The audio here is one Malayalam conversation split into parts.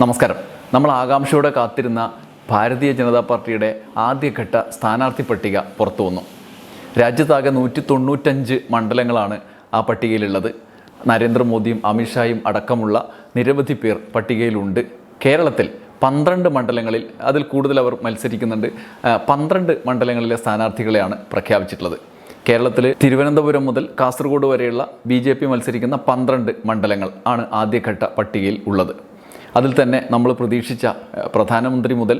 നമസ്കാരം. നമ്മൾ ആകാംക്ഷയോടെ കാത്തിരുന്ന ഭാരതീയ ജനതാ പാർട്ടിയുടെ ആദ്യഘട്ട സ്ഥാനാർത്ഥി പട്ടിക പുറത്തു വന്നു. രാജ്യത്താകെ നൂറ്റി തൊണ്ണൂറ്റഞ്ച് മണ്ഡലങ്ങളാണ് ആ പട്ടികയിലുള്ളത്. നരേന്ദ്രമോദിയും അമിത്ഷായും അടക്കമുള്ള നിരവധി പേർ പട്ടികയിലുണ്ട്. കേരളത്തിൽ പന്ത്രണ്ട് മണ്ഡലങ്ങളിൽ അതിൽ കൂടുതൽ അവർ മത്സരിക്കുന്നുണ്ട്. പന്ത്രണ്ട് മണ്ഡലങ്ങളിലെ സ്ഥാനാർത്ഥികളെയാണ് പ്രഖ്യാപിച്ചിട്ടുള്ളത്. കേരളത്തിൽ തിരുവനന്തപുരം മുതൽ കാസർഗോഡ് വരെയുള്ള ബി ജെ പി മത്സരിക്കുന്ന പന്ത്രണ്ട് മണ്ഡലങ്ങൾ ആണ് ആദ്യഘട്ട പട്ടികയിൽ ഉള്ളത്. അതിൽ തന്നെ നമ്മൾ പ്രതീക്ഷിച്ച പ്രധാനമന്ത്രി മുതൽ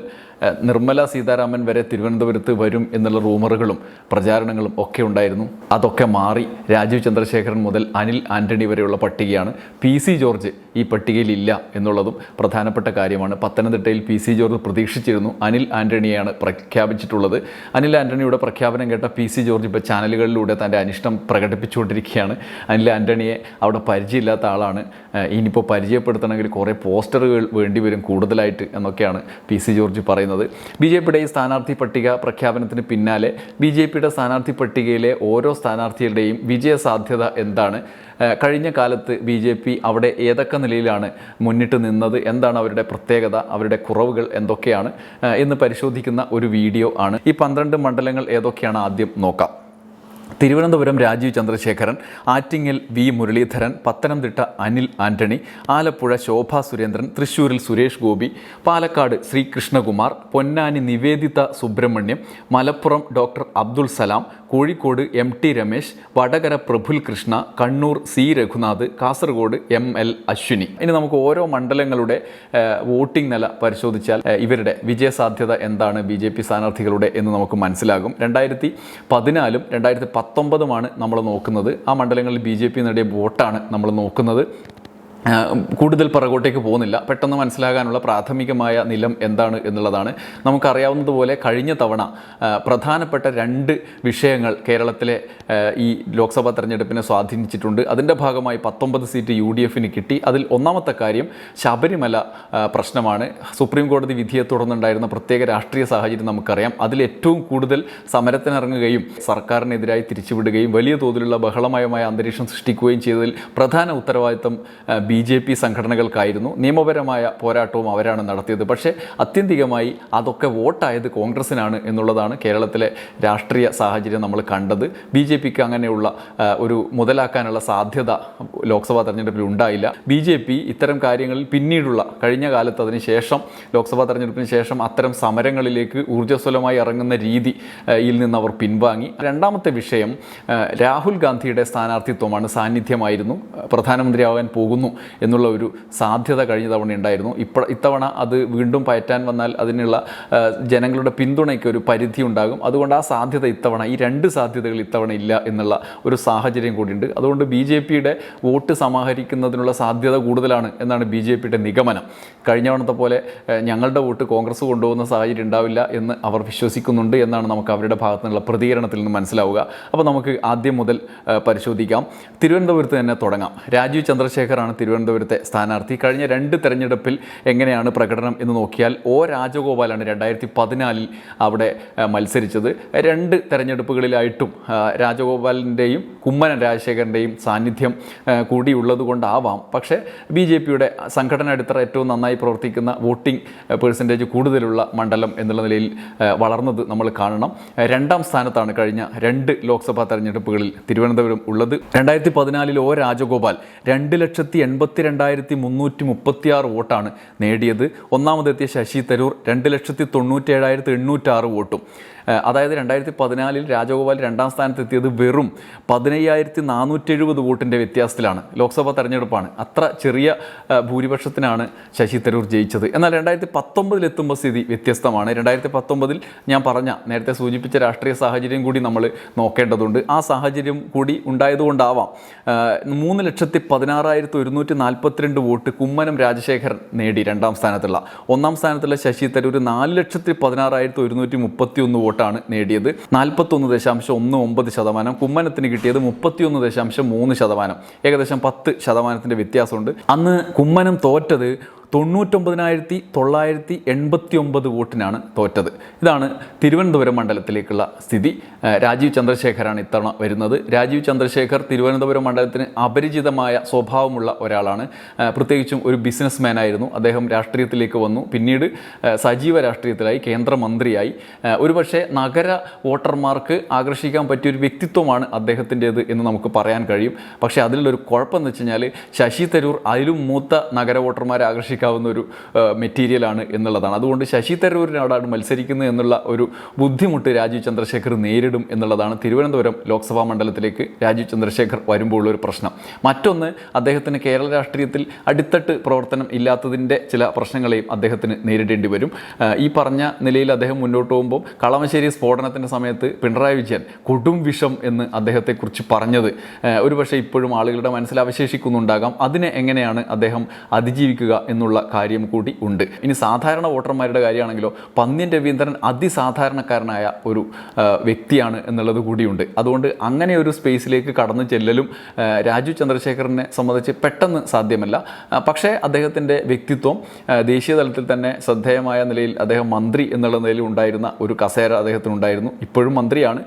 നിർമ്മല സീതാരാമൻ വരെ തിരുവനന്തപുരത്ത് വരും എന്നുള്ള റൂമറുകളും പ്രചാരണങ്ങളും ഒക്കെ ഉണ്ടായിരുന്നു. അതൊക്കെ മാറി രാജീവ് ചന്ദ്രശേഖരൻ മുതൽ അനിൽ ആന്റണി വരെയുള്ള പട്ടികയാണ് പി സി ജോർജ് ഈ പട്ടികയിലില്ല എന്നുള്ളതും പ്രധാനപ്പെട്ട കാര്യമാണ്. പത്തനംതിട്ടയിൽ പി സി ജോർജ് പ്രതീക്ഷിച്ചിരുന്നു അനിൽ ആന്റണിയാണ് പ്രഖ്യാപിച്ചിട്ടുള്ളത്. അനിൽ ആന്റണിയുടെ പ്രഖ്യാപനം കേട്ട പി സി ജോർജ് ഇപ്പോൾ ചാനലുകളിലൂടെ തന്റെ അനിഷ്ടം പ്രകടിപ്പിച്ചുകൊണ്ടിരിക്കുകയാണ്. അനിൽ ആന്റണിയെ അവിടെ പരിചയമില്ലാത്ത ആളാണ്. ഇനിയിപ്പോൾ പരിചയപ്പെടുത്തണമെങ്കിൽ കുറേ പോസ്റ്ററുകൾ വേണ്ടി വരും കൂടുതലായിട്ട് എന്നൊക്കെയാണ് പി സി ജോർജ് പറയുന്നത്. ബി ജെ പിയുടെ ഈ സ്ഥാനാർത്ഥി പട്ടിക പ്രഖ്യാപനത്തിന് പിന്നാലെ ബി ജെ പിയുടെ സ്ഥാനാർത്ഥി പട്ടികയിലെ ഓരോ സ്ഥാനാർത്ഥികളുടെയും വിജയ സാധ്യത എന്താണ്? കഴിഞ്ഞ കാലത്ത് ബി ജെ പി അവിടെ ഏതൊക്കെ നിലയിലാണ് മുന്നിട്ട് നിന്നത്? എന്താണ് അവരുടെ പ്രത്യേകത? അവരുടെ കുറവുകൾ എന്തൊക്കെയാണ്? എന്ന് പരിശോധിക്കുന്ന ഒരു വീഡിയോ ആണ്. ഈ പന്ത്രണ്ട് മണ്ഡലങ്ങൾ ഏതൊക്കെയാണ് ആദ്യം നോക്കാം. തിരുവനന്തപുരം രാജീവ് ചന്ദ്രശേഖരൻ ആറ്റിങ്ങൽ വി മുരളീധരൻ പത്തനംതിട്ട അനിൽ ആന്റണി ആലപ്പുഴ ശോഭ സുരേന്ദ്രൻ തൃശൂരിൽ Suresh Gopi Palakkad Sreekrishnakumar Ponnani Niveditha Subramaniam Malappuram doctor Abdul Salam Kozhikode M T Ramesh Vadakara Praful Krishna Kannur C Raghunath Kasaragod M L Ashwini. ഇനി നമുക്ക് ഓരോ മണ്ഡലങ്ങളുടെ വോട്ടിംഗ് നില പരിശോധിച്ചാൽ ഇവരുടെ വിജയസാധ്യത എന്താണ് ബി ജെ പി സ്ഥാനാർത്ഥികളുടെ എന്ന് നമുക്ക് മനസ്സിലാകും. രണ്ടായിരത്തി പതിനാലും രണ്ടായിരത്തി പത്തൊമ്പതുമാണ് നമ്മൾ നോക്കുന്നത്. ആ മണ്ഡലങ്ങളിൽ ബി ജെ പി നേടിയ വോട്ടാണ് നമ്മൾ നോക്കുന്നത്. കൂടുതൽ പിറകോട്ടേക്ക് പോകുന്നില്ല. പെട്ടെന്ന് മനസ്സിലാകാനുള്ള പ്രാഥമികമായ നിലം എന്താണ് എന്നുള്ളതാണ് നമുക്കറിയാവുന്നതുപോലെ കഴിഞ്ഞ തവണ പ്രധാനപ്പെട്ട രണ്ട് വിഷയങ്ങൾ കേരളത്തിലെ ഈ ലോക്സഭാ തെരഞ്ഞെടുപ്പിനെ സ്വാധീനിച്ചിട്ടുണ്ട്. അതിന്റെ ഭാഗമായി പത്തൊമ്പത് സീറ്റ് യു ഡി എഫിന് കിട്ടി. അതിൽ ഒന്നാമത്തെ കാര്യം ശബരിമല പ്രശ്നമാണ്. സുപ്രീം കോടതി വിധിയെ തുടർന്നുണ്ടായിരുന്ന പ്രത്യേക രാഷ്ട്രീയ സാഹചര്യം നമുക്കറിയാം. അതിൽ ഏറ്റവും കൂടുതൽ സമരത്തിനിറങ്ങുകയും സർക്കാരിനെതിരായി തിരിച്ചുവിടുകയും വലിയ തോതിലുള്ള ബഹളമയമായ അന്തരീക്ഷം സൃഷ്ടിക്കുകയും ചെയ്തതിൽ പ്രധാന ഉത്തരവാദിത്തം ബി ജെ പി സംഘടനകൾക്കായിരുന്നു നിയമപരമായ പോരാട്ടവും അവരാണ് നടത്തിയത്. പക്ഷേ അത്യന്തികമായി അതൊക്കെ വോട്ടായത് കോൺഗ്രസിനാണ് എന്നുള്ളതാണ് കേരളത്തിലെ രാഷ്ട്രീയ സാഹചര്യം നമ്മൾ കണ്ടത്. ബി ജെ പിക്ക് അങ്ങനെയുള്ള ഒരു മുതലാക്കാനുള്ള സാധ്യത ലോക്സഭാ തെരഞ്ഞെടുപ്പിൽ ഉണ്ടായില്ല. ബി ജെ പി ഇത്തരം കാര്യങ്ങളിൽ പിന്നീടുള്ള കഴിഞ്ഞ കാലത്ത് അതിന് ശേഷം ലോക്സഭാ തെരഞ്ഞെടുപ്പിന് ശേഷം അത്തരം സമരങ്ങളിലേക്ക് ഊർജസ്വലമായി ഇറങ്ങുന്ന രീതി ഇതിൽ നിന്ന് അവർ പിൻവാങ്ങി. രണ്ടാമത്തെ വിഷയം രാഹുൽ ഗാന്ധിയുടെ സ്ഥാനാർത്ഥിത്വമാണ് സാന്നിധ്യമായിരുന്നു. പ്രധാനമന്ത്രിയാവാൻ പോകുന്നു. എന്നുള്ള ഒരു സാധ്യത കഴിഞ്ഞ തവണ ഉണ്ടായിരുന്നു. ഇപ്പോൾ ഇത്തവണ അത് വീണ്ടും പയറ്റാൻ വന്നാൽ അതിനുള്ള ജനങ്ങളുടെ പിന്തുണയ്ക്ക് ഒരു പരിധി ഉണ്ടാകും. അതുകൊണ്ട് ആ സാധ്യത ഇത്തവണ ഈ രണ്ട് സാധ്യതകൾ ഇത്തവണ ഇല്ല എന്നുള്ള ഒരു സാഹചര്യം കൂടിയുണ്ട്. അതുകൊണ്ട് ബി ജെ പിയുടെ വോട്ട് സമാഹരിക്കുന്നതിനുള്ള സാധ്യത കൂടുതലാണ് എന്നാണ് ബി ജെ പിയുടെ നിഗമനം. കഴിഞ്ഞ തവണത്തെ പോലെ ഞങ്ങളുടെ വോട്ട് കോൺഗ്രസ് കൊണ്ടുപോകുന്ന സാഹചര്യം ഉണ്ടാവില്ല എന്ന് അവർ വിശ്വസിക്കുന്നുണ്ട് എന്നാണ് നമുക്ക് അവരുടെ ഭാഗത്തു നിന്നുള്ള പ്രതികരണത്തിൽ നിന്ന് മനസ്സിലാവുക. അപ്പോൾ നമുക്ക് ആദ്യം മുതൽ പരിശോധിക്കാം. തിരുവനന്തപുരത്ത് തന്നെ തുടങ്ങാം. രാജീവ് ചന്ദ്രശേഖറാണ് തിരുവനന്തപുരത്തെ സ്ഥാനാർത്ഥി. കഴിഞ്ഞ രണ്ട് തെരഞ്ഞെടുപ്പിൽ എങ്ങനെയാണ് പ്രകടനം എന്ന് നോക്കിയാൽ ഒ രാജഗോപാലാണ് രണ്ടായിരത്തി പതിനാലിൽ അവിടെ മത്സരിച്ചത്. രണ്ട് തെരഞ്ഞെടുപ്പുകളിലായിട്ടും രാജഗോപാലിന്റെയും കുമ്മനം രാജശേഖരന്റെയും സാന്നിധ്യം കൂടിയുള്ളത് കൊണ്ടാവാം പക്ഷേ ബി ജെ പിയുടെ സംഘടന അടിത്തറ ഏറ്റവും നന്നായി പ്രവർത്തിക്കുന്ന വോട്ടിംഗ് പേഴ്സന്റേജ് കൂടുതലുള്ള മണ്ഡലം എന്നുള്ള നിലയിൽ വളർന്നത് നമ്മൾ കാണണം. രണ്ടാം സ്ഥാനത്താണ് കഴിഞ്ഞ രണ്ട് ലോക്സഭാ തെരഞ്ഞെടുപ്പുകളിൽ തിരുവനന്തപുരം ഉള്ളത്. രണ്ടായിരത്തി പതിനാലിൽ ഒ രാജഗോപാൽ രണ്ട് ലക്ഷത്തി എൺപത്തി രണ്ടായിരത്തി മുന്നൂറ്റി മുപ്പത്തിയാറ് വോട്ടാണ് നേടിയത്. ഒന്നാമതെത്തിയ ശശി തരൂർ രണ്ട് ലക്ഷത്തി തൊണ്ണൂറ്റി ഏഴായിരത്തി എണ്ണൂറ്റാറ് വോട്ടും. അതായത് രണ്ടായിരത്തി പതിനാലിൽ രാജഗോപാൽ രണ്ടാം സ്ഥാനത്തെത്തിയത് വെറും പതിനയ്യായിരത്തി നാനൂറ്റി എഴുപത് വോട്ടിന്റെ വ്യത്യാസത്തിലാണ്. ലോക്സഭാ തെരഞ്ഞെടുപ്പാണ്. അത്ര ചെറിയ ഭൂരിപക്ഷത്തിനാണ് ശശി തരൂർ ജയിച്ചത്. എന്നാൽ രണ്ടായിരത്തി പത്തൊമ്പതിലെത്തുമ്പോൾ സ്ഥിതി വ്യത്യസ്തമാണ്. രണ്ടായിരത്തി പത്തൊമ്പതിൽ ഞാൻ പറഞ്ഞ നേരത്തെ സൂചിപ്പിച്ച രാഷ്ട്രീയ സാഹചര്യം കൂടി നമ്മൾ നോക്കേണ്ടതുണ്ട്. ആ സാഹചര്യം കൂടി ഉണ്ടായതുകൊണ്ടാവാം മൂന്ന് ലക്ഷത്തി പതിനാറായിരത്തി ഒരുന്നൂറ്റി നാൽപ്പത്തിരണ്ട് വോട്ട് കുമ്മനം രാജശേഖരൻ നേടി രണ്ടാം സ്ഥാനത്തുള്ള. ഒന്നാം സ്ഥാനത്തുള്ള ശശി തരൂർ നാല് ലക്ഷത്തി പതിനാറായിരത്തി ഒരുന്നൂറ്റി മുപ്പത്തി ഒന്ന് വോട്ടാണ് നേടിയത്. നാൽപ്പത്തൊന്ന് ദശാംശം ഒന്ന് ഒമ്പത് ശതമാനം. കുമ്മനത്തിന് കിട്ടിയത് മുപ്പത്തിയൊന്ന് ദശാംശം മൂന്ന് ശതമാനം. ഏകദേശം പത്ത് ശതമാനത്തിന്റെ വ്യത്യാസമുണ്ട്. അന്ന് കുമ്മനം തോറ്റത് തൊണ്ണൂറ്റൊമ്പതിനായിരത്തി തൊള്ളായിരത്തി എൺപത്തി ഒമ്പത് വോട്ടിനാണ് തോറ്റത്. ഇതാണ് തിരുവനന്തപുരം മണ്ഡലത്തിലേക്കുള്ള സ്ഥിതി. രാജീവ് ചന്ദ്രശേഖരാണ് ഇത്തവണ വരുന്നത്. രാജീവ് ചന്ദ്രശേഖർ തിരുവനന്തപുരം മണ്ഡലത്തിന് അപരിചിതമായ സ്വഭാവമുള്ള ഒരാളാണ്. പ്രത്യേകിച്ചും ഒരു ബിസിനസ് ആയിരുന്നു. അദ്ദേഹം രാഷ്ട്രീയത്തിലേക്ക് വന്നു. പിന്നീട് സജീവ രാഷ്ട്രീയത്തിലായി കേന്ദ്രമന്ത്രിയായി. ഒരുപക്ഷെ നഗര വോട്ടർമാർക്ക് ആകർഷിക്കാൻ പറ്റിയ ഒരു വ്യക്തിത്വമാണ് അദ്ദേഹത്തിന്റേത് എന്ന് നമുക്ക് പറയാൻ കഴിയും. പക്ഷേ അതിലൊരു കുഴപ്പം എന്ന് വെച്ച് കഴിഞ്ഞാൽ ശശി തരൂർ അതിലും മൂത്ത നഗര വോട്ടർമാരെ ആകർഷിക്കാവുന്ന ഒരു മെറ്റീരിയലാണ് എന്നുള്ളതാണ്. അതുകൊണ്ട് ശശി തരൂരിനോടാണ് മത്സരിക്കുന്നത് എന്നുള്ള ഒരു ബുദ്ധിമുട്ട് രാജീവ് ചന്ദ്രശേഖർ നേരിടും എന്നുള്ളതാണ് തിരുവനന്തപുരം ലോക്സഭാ മണ്ഡലത്തിലേക്ക് രാജീവ് ചന്ദ്രശേഖർ വരുമ്പോൾ ഒരു പ്രശ്നം. മറ്റൊന്ന് അദ്ദേഹത്തിന് കേരള രാഷ്ട്രീയത്തിൽ അടിത്തട്ട് പ്രവർത്തനം ഇല്ലാത്തതിന്റെ ചില പ്രശ്നങ്ങളെയും അദ്ദേഹത്തിന് നേരിടേണ്ടി വരും. ഈ പറഞ്ഞ നിലയിൽ അദ്ദേഹം മുന്നോട്ട് പോകുമ്പോൾ കളമശ്ശേരി സ്ഫോടനത്തിന്റെ സമയത്ത് പിണറായി വിജയൻ കൊടും വിഷം എന്ന് അദ്ദേഹത്തെക്കുറിച്ച് പറഞ്ഞത്. ഒരുപക്ഷെ ഇപ്പോഴും ആളുകളുടെ മനസ്സിൽ അവശേഷിക്കുന്നുണ്ടാകാം. അതിനെ എങ്ങനെയാണ് അദ്ദേഹം അതിജീവിക്കുക എന്നുള്ള കാര്യം കൂടി ഉണ്ട്. ഇനി സാധാരണ വോട്ടർമാരുടെ കാര്യമാണെങ്കിലോ പന്ന്യൻ രവീന്ദ്രൻ അതിസാധാരണക്കാരനായ ഒരു വ്യക്തിയാണ് എന്നുള്ളത് കൂടിയുണ്ട് അതുകൊണ്ട് അങ്ങനെ ഒരു സ്പേസിലേക്ക് കടന്നു ചെല്ലലും രാജു ചന്ദ്രശേഖരനെ സംബന്ധിച്ച് പെട്ടെന്ന് സാധ്യമല്ല. പക്ഷേ അദ്ദേഹത്തിന്റെ വ്യക്തിത്വം ദേശീയ തലത്തിൽ തന്നെ ശ്രദ്ധേയമായ നിലയിൽ അദ്ദേഹം മന്ത്രി എന്നുള്ള നിലയിൽ ഉണ്ടായിരുന്ന ഒരു കസേര അദ്ദേഹത്തിനുണ്ടായിരുന്നു. ഇപ്പോഴും മന്ത്രിയാണ്.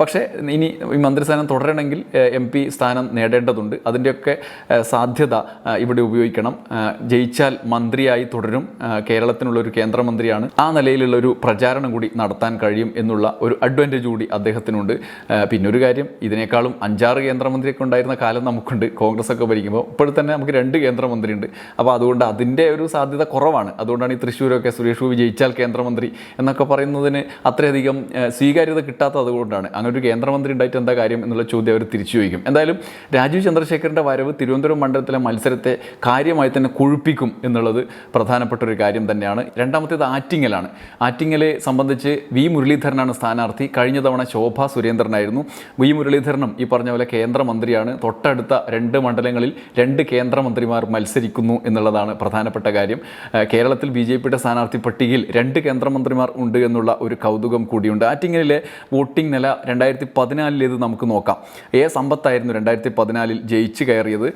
പക്ഷേ ഇനി ഈ മന്ത്രിസ്ഥാനം തുടരണമെങ്കിൽ എം പി സ്ഥാനം നേടേണ്ടതുണ്ട്. അതിന്റെയൊക്കെ സാധ്യത ഇവിടെ ഉപയോഗിക്കണം. ജയിച്ചാൽ മന്ത്രിയായി തുടരും. കേരളത്തിനുള്ള ഒരു കേന്ദ്രമന്ത്രിയാണ്. ആ നിലയിലുള്ള ഒരു പ്രചാരണം കൂടി നടത്താൻ കഴിയും എന്നുള്ള ഒരു അഡ്വാന്റേജ് കൂടി അദ്ദേഹത്തിനുണ്ട്. ഒരു കാര്യം ഇതിനേക്കാളും അഞ്ചാറ് കേന്ദ്രമന്ത്രിയൊക്കെ ഉണ്ടായിരുന്ന കാലം നമുക്കുണ്ട്. കോൺഗ്രസ് ഒക്കെ ഭരിക്കുമ്പോൾ ഇപ്പോൾ തന്നെ നമുക്ക് രണ്ട് കേന്ദ്രമന്ത്രിയുണ്ട്. അപ്പോൾ അതുകൊണ്ട് അതിന്റെ ഒരു സാധ്യത കുറവാണ്. അതുകൊണ്ടാണ് ഈ തൃശ്ശൂരൊക്കെ സുരേഷ് ഗോപി ജയിച്ചാൽ കേന്ദ്രമന്ത്രി എന്നൊക്കെ പറയുന്നതിന് അത്രയധികം സ്വീകാര്യത കിട്ടാത്തത് അതുകൊണ്ടാണ്. അങ്ങനെ ഒരു കേന്ദ്രമന്ത്രി ഉണ്ടായിട്ട് എന്താ കാര്യം എന്നുള്ള ചോദ്യം അവർ തിരിച്ചു ചോദിക്കും. എന്തായാലും രാജീവ് ചന്ദ്രശേഖരന്റെ വരവ് തിരുവനന്തപുരം മണ്ഡലത്തിലെ മത്സരത്തെ കാര്യമായി തന്നെ കൊഴുപ്പിക്കും എന്നുള്ളത് പ്രധാനപ്പെട്ട ഒരു കാര്യം തന്നെയാണ്. രണ്ടാമത്തേത് ആറ്റിങ്ങലാണ്. ആറ്റിങ്ങലെ സംബന്ധിച്ച് വി മുരളീധരനാണ് സ്ഥാനാർത്ഥി. കഴിഞ്ഞ തവണ ശോഭ സുരേന്ദ്രനായിരുന്നു. വി മുരളീധരനും ഈ പറഞ്ഞ പോലെ കേന്ദ്രമന്ത്രിയാണ്. തൊട്ടടുത്ത രണ്ട് മണ്ഡലങ്ങളിൽ രണ്ട് കേന്ദ്രമന്ത്രിമാർ മത്സരിക്കുന്നു എന്നുള്ളതാണ് പ്രധാനപ്പെട്ട കാര്യം. കേരളത്തിൽ ബി ജെ പിയുടെ സ്ഥാനാർത്ഥി പട്ടികയിൽ രണ്ട് കേന്ദ്രമന്ത്രിമാർ ഉണ്ട് എന്നുള്ള ഒരു കൗതുകം കൂടിയുണ്ട്. ആറ്റിങ്ങലിലെ വോട്ടിംഗ് നില രണ്ടായിരത്തി പതിനാലിലേത് നമുക്ക് നോക്കാം. എ സമ്പത്തായിരുന്നു രണ്ടായിരത്തി പതിനാലിൽ ജയിച്ചു കയറിയത്.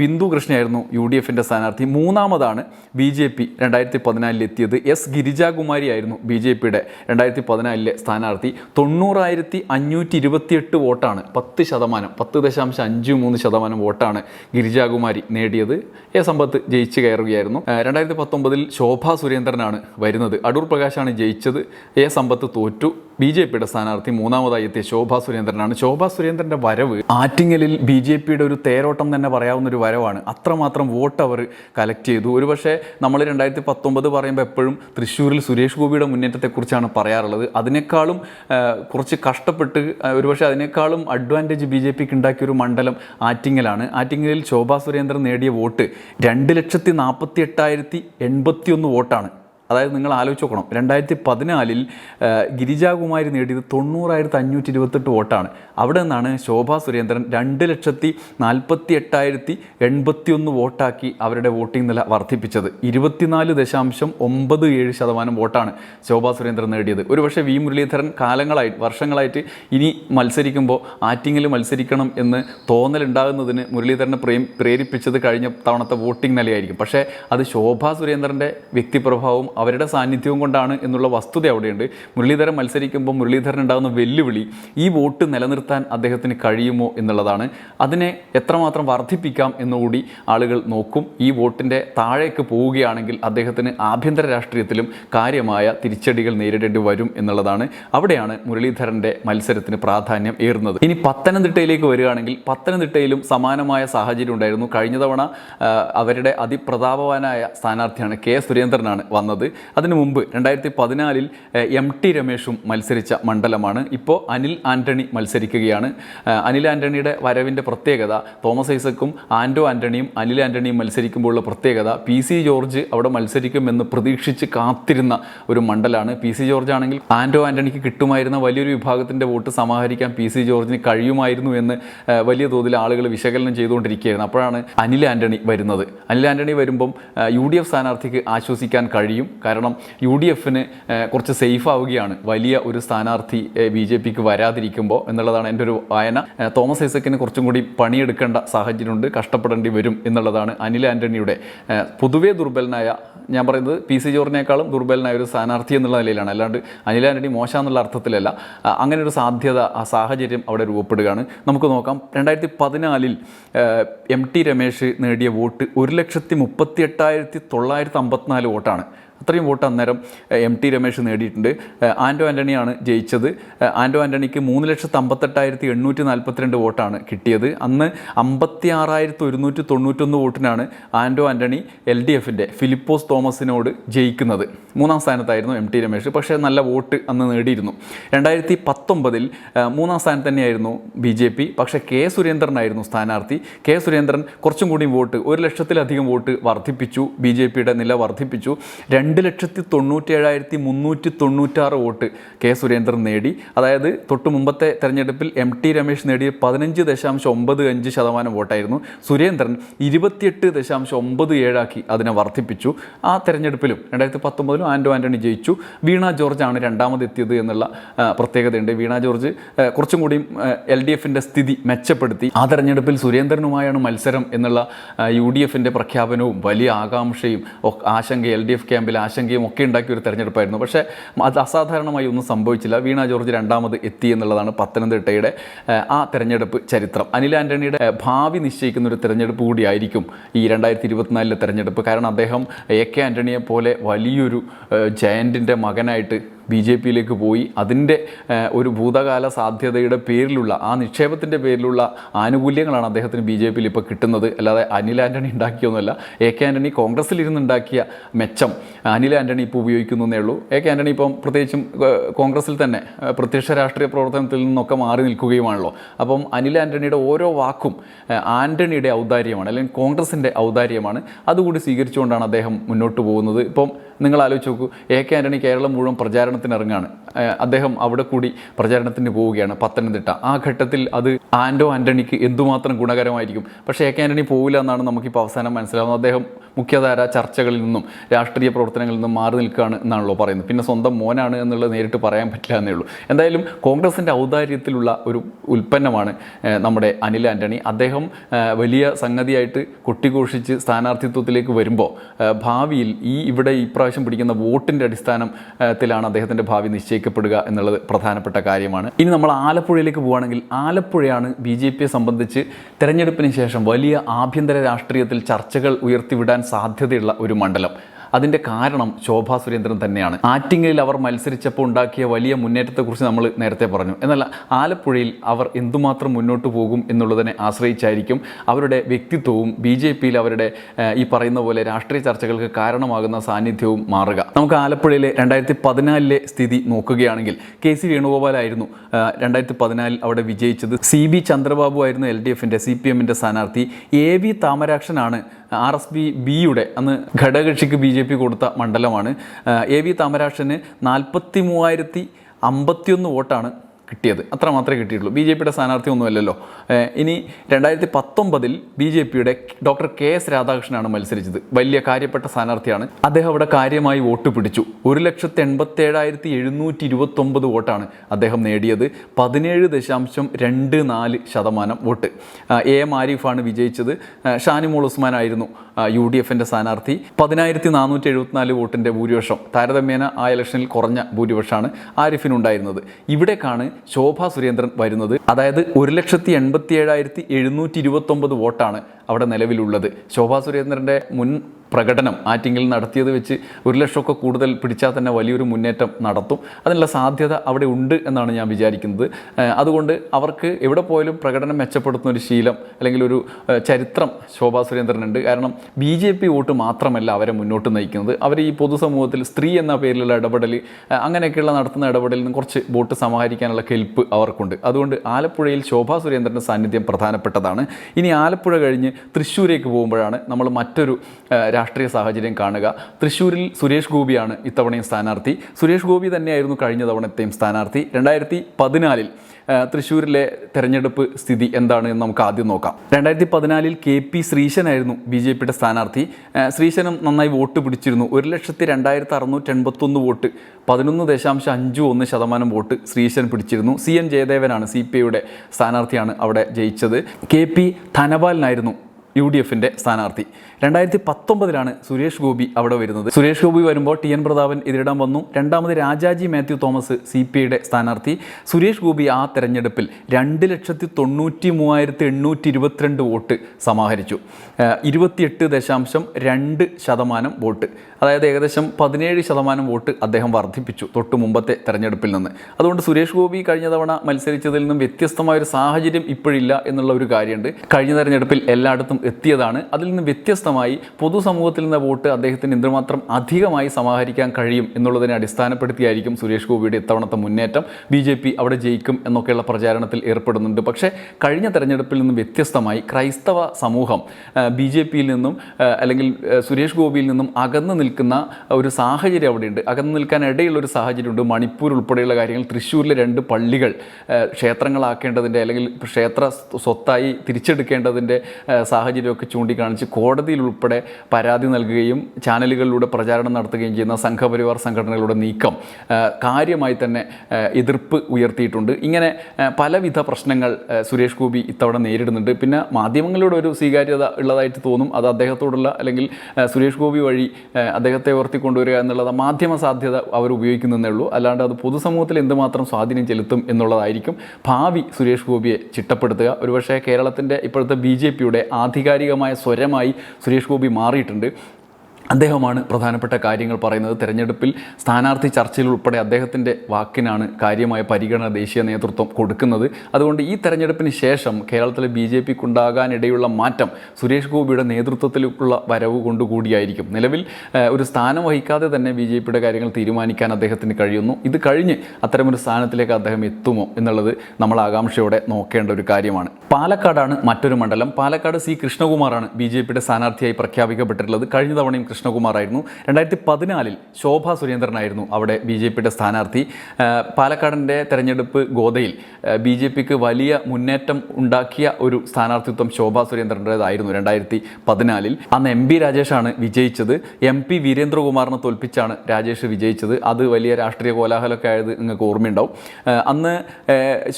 ബിന്ദു കൃഷ്ണയായിരുന്നു യു ഡി എഫിന്റെ സ്ഥാനാർത്ഥി. മൂന്നാമതാണ് ബി ജെ പി രണ്ടായിരത്തി പതിനാലിൽ എത്തിയത് എസ് ഗിരിജാകുമാരി ആയിരുന്നു ബി ജെ പിയുടെ രണ്ടായിരത്തി പതിനാലിലെ സ്ഥാനാർത്ഥി. തൊണ്ണൂറായിരത്തി അഞ്ഞൂറ്റി ഇരുപത്തിയെട്ട് വോട്ടാണ്. പത്ത് ശതമാനം പത്ത് ദശാംശം അഞ്ച് മൂന്ന് ശതമാനം വോട്ടാണ് ഗിരിജാകുമാരി നേടിയത്. എ സമ്പത്ത് ജയിച്ചു കയറുകയായിരുന്നു. രണ്ടായിരത്തി പത്തൊമ്പതിൽ ശോഭാ സുരേന്ദ്രനാണ് വരുന്നത്. അടൂർ പ്രകാശാണ് ജയിച്ചത്. എ സമ്പത്ത് തോറ്റു. ബി ജെ പിയുടെ സ്ഥാനാർത്ഥി മൂന്നാമതായി എത്തിയ ശോഭാ സുരേന്ദ്രനാണ്. ശോഭാ സുരേന്ദ്രന്റെ വരവ് ആറ്റിങ്ങലിൽ ബി ജെ പിയുടെ ഒരു തേരോട്ടം തന്നെ പറയാവുന്ന ഒരു വരവാണ്. അത്രമാത്രം വോട്ട് അവർ കലക്ട് ചെയ്തു. ഒരുപക്ഷെ നമ്മൾ രണ്ടായിരത്തി പത്തൊമ്പത് പറയുമ്പോൾ എപ്പോഴും തൃശ്ശൂരിൽ സുരേഷ് ഗോപിയുടെ മുന്നേറ്റത്തെക്കുറിച്ചാണ് പറയാറുള്ളത്. അതിനേക്കാളും കുറച്ച് കഷ്ടപ്പെട്ട് ഒരുപക്ഷെ അതിനേക്കാളും അഡ്വാന്റേജ് ബി ജെ പിക്ക് ഉണ്ടാക്കിയ ഒരു മണ്ഡലം ആറ്റിങ്ങലാണ്. ആറ്റിങ്ങലിൽ ശോഭാ സുരേന്ദ്രൻ നേടിയ വോട്ട് രണ്ട് ലക്ഷത്തി നാൽപ്പത്തി എട്ടായിരത്തി എൺപത്തി ഒന്ന് വോട്ടാണ്. അതായത് നിങ്ങൾ ആലോചിച്ച് നോക്കണം. രണ്ടായിരത്തി പതിനാലിൽ ഗിരിജാകുമാരി നേടിയത് തൊണ്ണൂറായിരത്തി അഞ്ഞൂറ്റി ഇരുപത്തെട്ട് വോട്ടാണ്. അവിടെ നിന്നാണ് ശോഭാ സുരേന്ദ്രൻ രണ്ട് ലക്ഷത്തി നാൽപ്പത്തി എട്ടായിരത്തി എൺപത്തി ഒന്ന് വോട്ടാക്കി അവരുടെ വോട്ടിംഗ് നില വർദ്ധിപ്പിച്ചത്. ഇരുപത്തിനാല് ദശാംശം ഒമ്പത് ഏഴ് ശതമാനം വോട്ടാണ് ശോഭാ സുരേന്ദ്രൻ നേടിയത്. ഒരുപക്ഷെ വി മുരളീധരൻ കാലങ്ങളായി വർഷങ്ങളായിട്ട് ഇനി മത്സരിക്കുമ്പോൾ ആറ്റിങ്ങിൽ മത്സരിക്കണം എന്ന് തോന്നലുണ്ടാകുന്നതിന് മുരളീധരനെ പ്രേം പ്രേരിപ്പിച്ചത് കഴിഞ്ഞ തവണത്തെ വോട്ടിംഗ് നിലയായിരിക്കും. പക്ഷേ അത് ശോഭാ സുരേന്ദ്രന്റെ വ്യക്തിപ്രഭാവവും അവരുടെ സാന്നിധ്യവും കൊണ്ടാണ് എന്നുള്ള വസ്തുത അവിടെയുണ്ട്. മുരളീധരൻ മത്സരിക്കുമ്പോൾ മുരളീധരൻ ഉണ്ടാകുന്ന വെല്ലുവിളി ഈ വോട്ട് നിലനിർത്താൻ അദ്ദേഹത്തിന് കഴിയുമോ എന്നുള്ളതാണ്. അതിനെ എത്രമാത്രം വർദ്ധിപ്പിക്കാം എന്നുകൂടി ആളുകൾ നോക്കും. ഈ വോട്ടിന്റെ താഴേക്ക് പോവുകയാണെങ്കിൽ അദ്ദേഹത്തിന് ആഭ്യന്തര രാഷ്ട്രീയത്തിലും കാര്യമായ തിരിച്ചടികൾ നേരിടേണ്ടി വരും എന്നുള്ളതാണ്. അവിടെയാണ് മുരളീധരന്റെ മത്സരത്തിന് പ്രാധാന്യം ഏറുന്നത്. ഇനി പത്തനംതിട്ടയിലേക്ക് വരികയാണെങ്കിൽ പത്തനംതിട്ടയിലും സമാനമായ സാഹചര്യം ഉണ്ടായിരുന്നു. കഴിഞ്ഞ തവണ അവരുടെ അതിപ്രതാപവാനായ സ്ഥാനാർത്ഥിയാണ് കെ സുരേന്ദ്രനാണ് വന്നത്. അതിനു മുമ്പ് രണ്ടായിരത്തി പതിനാലിൽ എം ടി രമേശും മത്സരിച്ച മണ്ഡലമാണ്. ഇപ്പോൾ അനിൽ ആന്റണി മത്സരിക്കുകയാണ് ആ, അനിൽ ആന്റണിയുടെ വരവിന്റെ പ്രത്യേകത തോമസ് ഐസക്കും ആൻഡോ ആന്റണിയും അനിൽ ആന്റണിയും മത്സരിക്കുമ്പോഴുള്ള പ്രത്യേകത പി സി ജോർജ് അവിടെ മത്സരിക്കുമെന്ന് പ്രതീക്ഷിച്ച് കാത്തിരുന്ന ഒരു മണ്ഡലമാണ് പി സി ജോർജ് ആണെങ്കിൽ ആൻഡോ ആന്റണിക്ക് കിട്ടുമായിരുന്ന വലിയൊരു വിഭാഗത്തിന്റെ വോട്ട് സമാഹരിക്കാൻ പി സി ജോർജിന് കഴിയുമായിരുന്നു എന്ന് വലിയ തോതിൽ ആളുകൾ വിശകലനം ചെയ്തുകൊണ്ടിരിക്കുകയായിരുന്നു. അപ്പോഴാണ് അനിൽ ആന്റണി വരുന്നത്. അനിൽ ആന്റണി വരുമ്പം യു ഡി എഫ് സ്ഥാനാർത്ഥിക്ക് ആശ്വസിക്കാൻ കഴിയും. കാരണം യു ഡി എഫിന് കുറച്ച് സേഫ് ആവുകയാണ് വലിയ ഒരു സ്ഥാനാർത്ഥി ബി ജെ പിക്ക് വരാതിരിക്കുമ്പോൾ എന്നുള്ളതാണ് എന്റെ ഒരു വായന. തോമസ് ഐസക്കിന് കുറച്ചും കൂടി പണിയെടുക്കേണ്ട സാഹചര്യമുണ്ട്. കഷ്ടപ്പെടേണ്ടി വരും എന്നുള്ളതാണ് അനിൽ ആന്റണിയുടെ പൊതുവേ ദുർബലനായ ഞാൻ പറയുന്നത് പി സി ജോർജിനേക്കാളും ദുർബലനായ ഒരു സ്ഥാനാർത്ഥി എന്നുള്ള നിലയിലാണ്. അല്ലാണ്ട് അനിൽ ആന്റണി മോശം എന്നുള്ള അർത്ഥത്തിലല്ല അങ്ങനെ ഒരു സാധ്യത ആ സാഹചര്യം അവിടെ രൂപപ്പെടുകയാണ്. നമുക്ക് നോക്കാം. രണ്ടായിരത്തി പതിനാലിൽ എം ടി രമേശ് നേടിയ വോട്ട് ഒരു ലക്ഷത്തി മുപ്പത്തി എട്ടായിരത്തി തൊള്ളായിരത്തി അമ്പത്തിനാല് വോട്ടാണ്. അത്രയും വോട്ട് അന്നേരം എം ടി രമേശ് നേടിയിട്ടുണ്ട്. ആൻഡോ ആന്റണിയാണ് ജയിച്ചത്. ആൻഡോ ആന്റണിക്ക് മൂന്ന് ലക്ഷത്തി അമ്പത്തെട്ടായിരത്തി എണ്ണൂറ്റി നാൽപ്പത്തിരണ്ട് വോട്ടാണ് കിട്ടിയത്. അന്ന് അമ്പത്തി ആറായിരത്തി ഒരുന്നൂറ്റി തൊണ്ണൂറ്റൊന്ന് വോട്ടിനാണ് ആൻഡോ ആന്റണി എൽ ഡി എഫിന്റെ ഫിലിപ്പോസ് തോമസിനോട് ജയിക്കുന്നത്. മൂന്നാം സ്ഥാനത്തായിരുന്നു എം ടി രമേശ്. പക്ഷേ നല്ല വോട്ട് അന്ന് നേടിയിരുന്നു. രണ്ടായിരത്തി പത്തൊമ്പതിൽ മൂന്നാം സ്ഥാനത്ത് തന്നെയായിരുന്നു ബി ജെ പി. പക്ഷേ കെ സുരേന്ദ്രനായിരുന്നു സ്ഥാനാർത്ഥി. കെ സുരേന്ദ്രൻ കുറച്ചും കൂടി വോട്ട് ഒരു ലക്ഷത്തിലധികം വോട്ട് വർദ്ധിപ്പിച്ചു. ബി ജെ പിയുടെ നില വർദ്ധിപ്പിച്ചു. രണ്ട് ലക്ഷത്തി തൊണ്ണൂറ്റേഴായിരത്തി മുന്നൂറ്റി തൊണ്ണൂറ്റാറ് വോട്ട് കെ സുരേന്ദ്രൻ നേടി. അതായത് തൊട്ട് മുമ്പത്തെ തെരഞ്ഞെടുപ്പിൽ എം ടി രമേശ് നേടിയ പതിനഞ്ച് ദശാംശം ഒമ്പത് അഞ്ച് ശതമാനം വോട്ടായിരുന്നു. സുരേന്ദ്രൻ ഇരുപത്തിയെട്ട് ദശാംശം ഒമ്പത് ഏഴാക്കി അതിനെ വർദ്ധിപ്പിച്ചു. ആ തെരഞ്ഞെടുപ്പിലും രണ്ടായിരത്തി പത്തൊമ്പതിലും ആൻഡോ ആന്റണി ജയിച്ചു. വീണ ജോർജാണ് രണ്ടാമത് എത്തിയത് എന്നുള്ള പ്രത്യേകതയുണ്ട്. വീണ ജോർജ് കുറച്ചും കൂടി എൽ ഡി എഫിന്റെ സ്ഥിതി മെച്ചപ്പെടുത്തി. ആ തെരഞ്ഞെടുപ്പിൽ സുരേന്ദ്രനുമായാണ് മത്സരം എന്നുള്ള യു ഡി എഫിന്റെ പ്രഖ്യാപനവും വലിയ ആകാംക്ഷയും ആശങ്ക എൽ ഡി എഫ് ക്യാമ്പിൽ ആശങ്കയും ഒക്കെ ഉണ്ടാക്കിയ ഒരു തെരഞ്ഞെടുപ്പായിരുന്നു. പക്ഷേ അത് അസാധാരണമായി ഒന്നും സംഭവിച്ചില്ല. വീണ ജോർജ് രണ്ടാമത് എത്തി എന്നുള്ളതാണ് പത്തനംതിട്ടയുടെ ആ തെരഞ്ഞെടുപ്പ് ചരിത്രം. അനിൽ ആന്റണിയുടെ ഭാവി നിശ്ചയിക്കുന്ന ഒരു തെരഞ്ഞെടുപ്പ് കൂടിയായിരിക്കും ഈ രണ്ടായിരത്തി ഇരുപത്തിനാലിലെ തെരഞ്ഞെടുപ്പ്. കാരണം അദ്ദേഹം എ കെ ആന്റണിയെ പോലെ വലിയൊരു ജയന്റിന്റെ മകനായിട്ട് ബി ജെ പിയിലേക്ക് പോയി. അതിന്റെ ഒരു ഭൂതകാല സാധ്യതയുടെ പേരിലുള്ള ആ നിക്ഷേപത്തിന്റെ പേരിലുള്ള ആനുകൂല്യങ്ങളാണ് അദ്ദേഹത്തിന് ബി ജെ പിയിൽ ഇപ്പോൾ കിട്ടുന്നത്. അല്ലാതെ അനിൽ ആന്റണി ഉണ്ടാക്കിയൊന്നുമല്ല. എ കെ ആന്റണി കോൺഗ്രസ്സിലിരുന്ന് ഉണ്ടാക്കിയ മെച്ചം അനിൽ ആന്റണി ഇപ്പോൾ എന്നേ ഉള്ളൂ. എ കെ ആന്റണി ഇപ്പം പ്രത്യേകിച്ചും കോൺഗ്രസ്സിൽ തന്നെ പ്രത്യക്ഷ രാഷ്ട്രീയ പ്രവർത്തനത്തിൽ നിന്നൊക്കെ മാറി നിൽക്കുകയുമാണല്ലോ. അപ്പം അനിൽ ആന്റണിയുടെ ഓരോ വാക്കും ആന്റണിയുടെ ഔദാര്യമാണ് അല്ലെങ്കിൽ കോൺഗ്രസിന്റെ ഔദാര്യമാണ്. അതുകൂടി സ്വീകരിച്ചുകൊണ്ടാണ് അദ്ദേഹം മുന്നോട്ട് പോകുന്നത്. ഇപ്പം നിങ്ങൾ ആലോചിച്ച് നോക്കൂ എ കെ ആന്റണി കേരളം മുഴുവൻ പ്രചാരണത്തിന് ഇറങ്ങാണ്. ഏഹ് അദ്ദേഹം അവിടെ കൂടി പ്രചാരണത്തിന് പോവുകയാണ് പത്തനംതിട്ട. ആ ഘട്ടത്തിൽ അത് ആൻഡോ ആന്റണിക്ക് എന്തുമാത്രം ഗുണകരമായിരിക്കും? പക്ഷേ എ കെ ആന്റണി പോവില്ല എന്നാണ് നമുക്കിപ്പോൾ അവസാനം മനസ്സിലാവുന്നത്. അദ്ദേഹം മുഖ്യധാര ചർച്ചകളിൽ നിന്നും രാഷ്ട്രീയ പ്രവർത്തനങ്ങളിൽ നിന്നും മാറി നിൽക്കുകയാണ് എന്നാണല്ലോ പറയുന്നത്. പിന്നെ സ്വന്തം മോനാണ് എന്നുള്ളത് നേരിട്ട് പറയാൻ പറ്റില്ല എന്നേ ഉള്ളൂ. എന്തായാലും കോൺഗ്രസിന്റെ ഔദാര്യത്തിലുള്ള ഒരു ഉൽപ്പന്നമാണ് നമ്മുടെ അനിൽ ആന്റണി അദ്ദേഹം വലിയ സംഗതിയായിട്ട് കൊട്ടിഘോഷിച്ച് സ്ഥാനാർത്ഥിത്വത്തിലേക്ക് വരുമ്പോൾ ഭാവിയിൽ ഈ ഇവിടെ ഇപ്രാവശ്യം പിടിക്കുന്ന വോട്ടിന്റെ അടിസ്ഥാനത്തിലാണ് അദ്ദേഹത്തിന്റെ ഭാവി നിശ്ചയിക്കപ്പെടുക എന്നുള്ളത് പ്രധാനപ്പെട്ട കാര്യമാണ്. ഇനി നമ്മൾ ആലപ്പുഴയിലേക്ക് പോവുകയാണെങ്കിൽ ആലപ്പുഴയാണ് ബി ജെ പിയെ സംബന്ധിച്ച് തെരഞ്ഞെടുപ്പിന് ശേഷം വലിയ ആഭ്യന്തര രാഷ്ട്രീയത്തിൽ ചർച്ചകൾ ഉയർത്തിവിടാൻ സാധ്യതയുള്ള ഒരു മണ്ഡലം. അതിന്റെ കാരണം ശോഭാ സുരേന്ദ്രൻ തന്നെയാണ്. ആറ്റിങ്ങലിൽ അവർ മത്സരിച്ചപ്പോൾ ഉണ്ടാക്കിയ വലിയ മുന്നേറ്റത്തെക്കുറിച്ച് നമ്മൾ നേരത്തെ പറഞ്ഞു. എന്നല്ല ആലപ്പുഴയിൽ അവർ എന്തുമാത്രം മുന്നോട്ട് പോകും എന്നുള്ളതിനെ ആശ്രയിച്ചായിരിക്കും അവരുടെ വ്യക്തിത്വവും ബി ജെ പിയിൽ അവരുടെ ഈ പറയുന്ന പോലെ രാഷ്ട്രീയ ചർച്ചകൾക്ക് കാരണമാകുന്ന സാന്നിധ്യവും മാറുക. നമുക്ക് ആലപ്പുഴയിലെ രണ്ടായിരത്തി പതിനാലിലെ സ്ഥിതി നോക്കുകയാണെങ്കിൽ കെ സി വേണുഗോപാലായിരുന്നു രണ്ടായിരത്തി പതിനാലിൽ അവിടെ വിജയിച്ചത്. സി ബി ചന്ദ്രബാബു ആയിരുന്നു എൽ ഡി എഫിന്റെ സി പി എമ്മിന്റെ സ്ഥാനാർത്ഥി. എ വി താമരാക്ഷനാണ് ആർ എസ് പി ബിയുടെ അന്ന് ഘടകകക്ഷിക്ക് ബി ജെ പി കൊടുത്ത മണ്ഡലമാണ്. എ വി താമരാക്ഷന് നാൽപ്പത്തി മൂവായിരത്തി അമ്പത്തിയൊന്ന് വോട്ടാണ് കിട്ടിയത്. അത്ര മാത്രമേ കിട്ടിയിട്ടുള്ളൂ. ബി ജെ പിയുടെ സ്ഥാനാർത്ഥി ഒന്നുമല്ലല്ലോ ഇനി രണ്ടായിരത്തി പത്തൊമ്പതിൽ ബി ജെ പിയുടെ ഡോക്ടർ കെ എസ് രാധാകൃഷ്ണനാണ് മത്സരിച്ചത്. വലിയ കാര്യപ്പെട്ട സ്ഥാനാർത്ഥിയാണ്. അദ്ദേഹം അവിടെ കാര്യമായി വോട്ട് പിടിച്ചു. ഒരു ലക്ഷത്തി എൺപത്തി ഏഴായിരത്തി എഴുന്നൂറ്റി ഇരുപത്തൊമ്പത് വോട്ടാണ് അദ്ദേഹം നേടിയത്. പതിനേഴ് ദശാംശം രണ്ട് നാല് ശതമാനം വോട്ട്. എ എം ആരിഫാണ് വിജയിച്ചത്. ഷാനിമോൾ ഉസ്മാൻ ആയിരുന്നു യു ഡി എഫിന്റെ സ്ഥാനാർത്ഥി. പതിനായിരത്തി നാനൂറ്റി എഴുപത്തിനാല് വോട്ടിന്റെ ഭൂരിപക്ഷം താരതമ്യേന ആ ഇലക്ഷനിൽ കുറഞ്ഞ ഭൂരിപക്ഷമാണ് ആരിഫിനുണ്ടായിരുന്നത്. ഇവിടേക്കാണ് ശോഭ സുരേന്ദ്രൻ വരുന്നത്. അതായത് ഒരു ലക്ഷത്തി എൺപത്തി ഏഴായിരത്തി എഴുന്നൂറ്റി ഇരുപത്തൊമ്പത് വോട്ടാണ് അവിടെ നിലവിലുള്ളത്. ശോഭാ സുരേന്ദ്രന്റെ മുൻ പ്രകടനം ആറ്റിങ്ങിൽ നടത്തിയത് വെച്ച് ഒരു ലക്ഷമൊക്കെ കൂടുതൽ പിടിച്ചാൽ തന്നെ വലിയൊരു മുന്നേറ്റം നടത്തും. അതിനുള്ള സാധ്യത അവിടെ ഉണ്ട് എന്നാണ് ഞാൻ വിചാരിക്കുന്നത്. അതുകൊണ്ട് അവർക്ക് എവിടെ പോയാലും പ്രകടനം മെച്ചപ്പെടുത്തുന്ന ഒരു ശീലം അല്ലെങ്കിൽ ഒരു ചരിത്രം ശോഭാ സുരേന്ദ്രനുണ്ട്. കാരണം ബി ജെ പി വോട്ട് മാത്രമല്ല അവരെ മുന്നോട്ട് നയിക്കുന്നത്. അവർ ഈ പൊതുസമൂഹത്തിൽ സ്ത്രീ എന്ന പേരിലുള്ള ഇടപെടൽ അങ്ങനെയൊക്കെയുള്ള നടത്തുന്ന ഇടപെടലിൽ നിന്ന് കുറച്ച് വോട്ട് സമാഹരിക്കാനുള്ള കെൽപ്പ് അവർക്കുണ്ട്. അതുകൊണ്ട് ആലപ്പുഴയിൽ ശോഭാ സുരേന്ദ്രന്റെ സാന്നിധ്യം പ്രധാനപ്പെട്ടതാണ്. ഇനി ആലപ്പുഴ കഴിഞ്ഞ് തൃശ്ശൂരേക്ക് പോകുമ്പോഴാണ് നമ്മൾ മറ്റൊരു രാഷ്ട്രീയ സാഹചര്യം കാണുക. തൃശ്ശൂരിൽ സുരേഷ് ഗോപിയാണ് ഇത്തവണയും സ്ഥാനാർത്ഥി. സുരേഷ് ഗോപി തന്നെയായിരുന്നു കഴിഞ്ഞ തവണത്തെയും സ്ഥാനാർത്ഥി. രണ്ടായിരത്തി പതിനാലിൽ തൃശ്ശൂരിലെ തെരഞ്ഞെടുപ്പ് സ്ഥിതി എന്താണ് എന്ന് നമുക്ക് ആദ്യം നോക്കാം. രണ്ടായിരത്തി പതിനാലിൽ കെ പി ശ്രീശനായിരുന്നു ബി ജെ പിയുടെ സ്ഥാനാർത്ഥി. ശ്രീശനും നന്നായി വോട്ട് പിടിച്ചിരുന്നു. ഒരു ലക്ഷത്തി രണ്ടായിരത്തി അറുന്നൂറ്റി എൺപത്തൊന്ന് വോട്ട് പതിനൊന്ന് ദശാംശം അഞ്ച് ഒന്ന് ശതമാനം വോട്ട് ശ്രീശൻ പിടിച്ചിരുന്നു. സി എൻ ജയദേവനാണ് സി പി ഐയുടെ സ്ഥാനാർത്ഥിയാണ് അവിടെ ജയിച്ചത്. കെ പി ധനപാലിനായിരുന്നു യു ഡി എഫിന്റെ സ്ഥാനാർത്ഥി. രണ്ടായിരത്തി പത്തൊമ്പതിലാണ് സുരേഷ് ഗോപി അവിടെ വരുന്നത്. സുരേഷ് ഗോപി വരുമ്പോൾ ടി എൻ പ്രതാപൻ എതിരിടാൻ വന്നു. രണ്ടാമത് രാജാജി മാത്യു തോമസ് സി പി ഐയുടെ സ്ഥാനാർത്ഥി. സുരേഷ് ഗോപി ആ തെരഞ്ഞെടുപ്പിൽ രണ്ട് ലക്ഷത്തി തൊണ്ണൂറ്റി മൂവായിരത്തി എണ്ണൂറ്റി ഇരുപത്തിരണ്ട് വോട്ട് സമാഹരിച്ചു. ഇരുപത്തിയെട്ട് ദശാംശം രണ്ട് ശതമാനം വോട്ട്. അതായത് ഏകദേശം പതിനേഴ് ശതമാനം വോട്ട് അദ്ദേഹം വർദ്ധിപ്പിച്ചു തൊട്ട് മുമ്പത്തെ തെരഞ്ഞെടുപ്പിൽ നിന്ന്. അതുകൊണ്ട് സുരേഷ് ഗോപി കഴിഞ്ഞ തവണ മത്സരിച്ചതിൽ നിന്നും വ്യത്യസ്തമായ ഒരു സാഹചര്യം ഇപ്പോഴില്ല എന്നുള്ള ഒരു കാര്യമുണ്ട്. കഴിഞ്ഞ തെരഞ്ഞെടുപ്പിൽ എല്ലായിടത്തും എത്തിയതാണ്. അതിൽ നിന്ന് വ്യത്യസ്തമായി പൊതുസമൂഹത്തിൽ നിന്ന് വോട്ട് അദ്ദേഹത്തിന് എന്തുമാത്രം അധികമായി സമാഹരിക്കാൻ കഴിയും എന്നുള്ളതിനെ അടിസ്ഥാനപ്പെടുത്തിയായിരിക്കും സുരേഷ് ഗോപിയുടെ ഇത്തവണത്തെ മുന്നേറ്റം. ബി ജെ പി അവിടെ ജയിക്കും എന്നൊക്കെയുള്ള പ്രചാരണത്തിൽ ഏർപ്പെടുന്നുണ്ട്. പക്ഷേ കഴിഞ്ഞ തെരഞ്ഞെടുപ്പിൽ നിന്ന് വ്യത്യസ്തമായി ക്രൈസ്തവ സമൂഹം ബി ജെ പിയിൽ നിന്നും അല്ലെങ്കിൽ സുരേഷ് ഗോപിയിൽ നിന്നും അകന്നു നിൽക്കുന്ന ഒരു സാഹചര്യം അവിടെയുണ്ട്. അകന്നു നിൽക്കാൻ ഇടയുള്ള ഒരു സാഹചര്യമുണ്ട്. മണിപ്പൂർ ഉൾപ്പെടെയുള്ള കാര്യങ്ങൾ തൃശ്ശൂരിലെ രണ്ട് പള്ളികൾ ക്ഷേത്രങ്ങളാക്കേണ്ടതിന്റെ അല്ലെങ്കിൽ ക്ഷേത്ര സ്വത്തായി തിരിച്ചെടുക്കേണ്ടതിന്റെ സാഹചര്യമൊക്കെ ചൂണ്ടിക്കാണിച്ച് ഉൾപ്പെടെ പരാതി നൽകുകയും ചാനലുകളിലൂടെ പ്രചാരണം നടത്തുകയും ചെയ്യുന്ന സംഘപരിവാർ സംഘടനകളുടെ നീക്കം കാര്യമായി തന്നെ എതിർപ്പ് ഉയർത്തിയിട്ടുണ്ട്. ഇങ്ങനെ പലവിധ പ്രശ്നങ്ങൾ സുരേഷ് ഗോപി ഇത്തവണ നേരിടുന്നുണ്ട്. പിന്നെ മാധ്യമങ്ങളുടെ ഒരു സ്വീകാര്യത ഉള്ളതായിട്ട് തോന്നും. അത് അദ്ദേഹത്തോടുള്ള അല്ലെങ്കിൽ സുരേഷ് ഗോപി വഴി അദ്ദേഹത്തെ ഉയർത്തിക്കൊണ്ടുവരിക എന്നുള്ളത് മാധ്യമ സാധ്യത അവർ ഉപയോഗിക്കുന്നതേ ഉള്ളൂ. അല്ലാണ്ട് അത് പൊതുസമൂഹത്തിൽ എന്തുമാത്രം സ്വാധീനം ചെലുത്തും എന്നുള്ളതായിരിക്കും ഭാവി സുരേഷ് ഗോപിയെ ചിട്ടപ്പെടുത്തുക. ഒരുപക്ഷേ കേരളത്തിന്റെ ഇപ്പോഴത്തെ ബി ജെ പിയുടെ ആധികാരികമായ സ്വരമായി സുരേഷ് ഗോപി മാറിയിട്ടുണ്ട്. അദ്ദേഹമാണ് പ്രധാനപ്പെട്ട കാര്യങ്ങൾ പറയുന്നത്. തെരഞ്ഞെടുപ്പിൽ സ്ഥാനാർത്ഥി ചർച്ചയിൽ ഉൾപ്പെടെ അദ്ദേഹത്തിന്റെ വാക്കിനാണ് കാര്യമായ പരിഗണന ദേശീയ നേതൃത്വം കൊടുക്കുന്നത്. അതുകൊണ്ട് ഈ തെരഞ്ഞെടുപ്പിന് ശേഷം കേരളത്തിലെ ബി ജെ പിക്കുണ്ടാകാനിടയുള്ള മാറ്റം സുരേഷ് ഗോപിയുടെ നേതൃത്വത്തിലുള്ള വരവ് കൊണ്ടുകൂടിയായിരിക്കും. നിലവിൽ ഒരു സ്ഥാനം വഹിക്കാതെ തന്നെ ബി ജെ പിയുടെ കാര്യങ്ങൾ തീരുമാനിക്കാൻ അദ്ദേഹത്തിന് കഴിയുന്നു. ഇത് കഴിഞ്ഞ് അത്തരമൊരു സ്ഥാനത്തിലേക്ക് അദ്ദേഹം എത്തുമോ എന്നുള്ളത് നമ്മൾ ആകാംക്ഷയോടെ നോക്കേണ്ട ഒരു കാര്യമാണ്. പാലക്കാടാണ് മറ്റൊരു മണ്ഡലം. പാലക്കാട് സി. കൃഷ്ണകുമാറാണ് ബി ജെ പിയുടെ സ്ഥാനാർത്ഥിയായി പ്രഖ്യാപിക്കപ്പെട്ടിട്ടുള്ളത്. കഴിഞ്ഞ തവണയും കൃഷ്ണകുമാറായിരുന്നു. രണ്ടായിരത്തി പതിനാലിൽ ശോഭ സുരേന്ദ്രനായിരുന്നു അവിടെ ബി ജെ പിയുടെ സ്ഥാനാർത്ഥി. പാലക്കാടിന്റെ തെരഞ്ഞെടുപ്പ് ഗോതയിൽ ബി ജെ പിക്ക് വലിയ മുന്നേറ്റം ഉണ്ടാക്കിയ ഒരു സ്ഥാനാർത്ഥിത്വം ശോഭ സുരേന്ദ്രന്റേതായിരുന്നു രണ്ടായിരത്തി പതിനാലിൽ അന്ന് എം പി രാജേഷാണ് വിജയിച്ചത്. എം പി വീരേന്ദ്രകുമാറിനെ തോൽപ്പിച്ചാണ് രാജേഷ് വിജയിച്ചത്. അത് വലിയ രാഷ്ട്രീയ കോലാഹലമൊക്കെ ആയത് നിങ്ങൾക്ക് ഓർമ്മയുണ്ടാവും. അന്ന്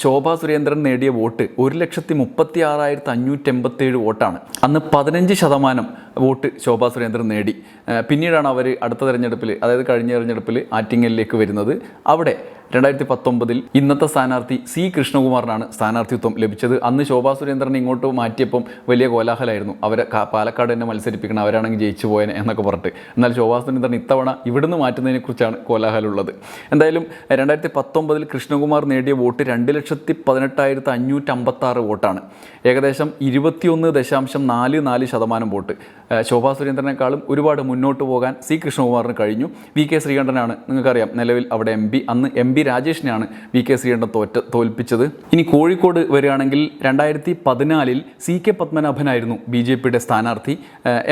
ശോഭ സുരേന്ദ്രൻ നേടിയ വോട്ട് ഒരു ലക്ഷത്തി മുപ്പത്തി ആറായിരത്തി അഞ്ഞൂറ്റി എൺപത്തി ഏഴ് വോട്ടാണ്. അന്ന് പതിനഞ്ച് ശതമാനം വോട്ട് ശോഭാ സുരേന്ദ്രൻ നേടി. പിന്നീടാണ് അവർ അടുത്ത തെരഞ്ഞെടുപ്പിൽ അതായത് കഴിഞ്ഞ തെരഞ്ഞെടുപ്പിൽ ആറ്റിങ്ങലിലേക്ക് വരുന്നത്. അവിടെ രണ്ടായിരത്തി പത്തൊമ്പതിൽ ഇന്നത്തെ സ്ഥാനാർത്ഥി സി കൃഷ്ണകുമാറിനാണ് സ്ഥാനാർത്ഥിത്വം ലഭിച്ചത്. അന്ന് ശോഭാ സുരേന്ദ്രനെ ഇങ്ങോട്ട് മാറ്റിയപ്പം വലിയ കോലാഹലമായിരുന്നു. അവരെ പാലക്കാട് തന്നെ മത്സരിപ്പിക്കണം അവരാണെങ്കിൽ ജയിച്ചു പോയനെ എന്നൊക്കെ പറഞ്ഞിട്ട്. എന്നാൽ ശോഭാ സുരേന്ദ്രൻ ഇത്തവണ ഇവിടുന്ന് മാറ്റുന്നതിനെക്കുറിച്ചാണ് കോലാഹലമുള്ളത്. എന്തായാലും രണ്ടായിരത്തി പത്തൊമ്പതിൽ കൃഷ്ണകുമാർ നേടിയ വോട്ട് രണ്ട് ലക്ഷത്തി പതിനെട്ടായിരത്തി അഞ്ഞൂറ്റമ്പത്താറ് വോട്ടാണ്. ഏകദേശം ഇരുപത്തിയൊന്ന് ദശാംശം നാല് നാല് ശതമാനം വോട്ട്. ശോഭാ സുരേന്ദ്രനേക്കാളും ഒരുപാട് മുന്നോട്ട് പോകാൻ സി കൃഷ്ണകുമാറിന് കഴിഞ്ഞു. വി കെ ശ്രീകണ്ഠനാണ് നിങ്ങൾക്കറിയാം നിലവിൽ അവിടെ എം പി. അന്ന് എം പി രാജേഷിനെയാണ് വി കെ ശ്രീകണ്ഠൻ തോറ്റ തോൽപ്പിച്ചത്. ഇനി കോഴിക്കോട് വരികയാണെങ്കിൽ രണ്ടായിരത്തി പതിനാലിൽ സി കെ പത്മനാഭനായിരുന്നു ബി ജെ പിയുടെ സ്ഥാനാർത്ഥി.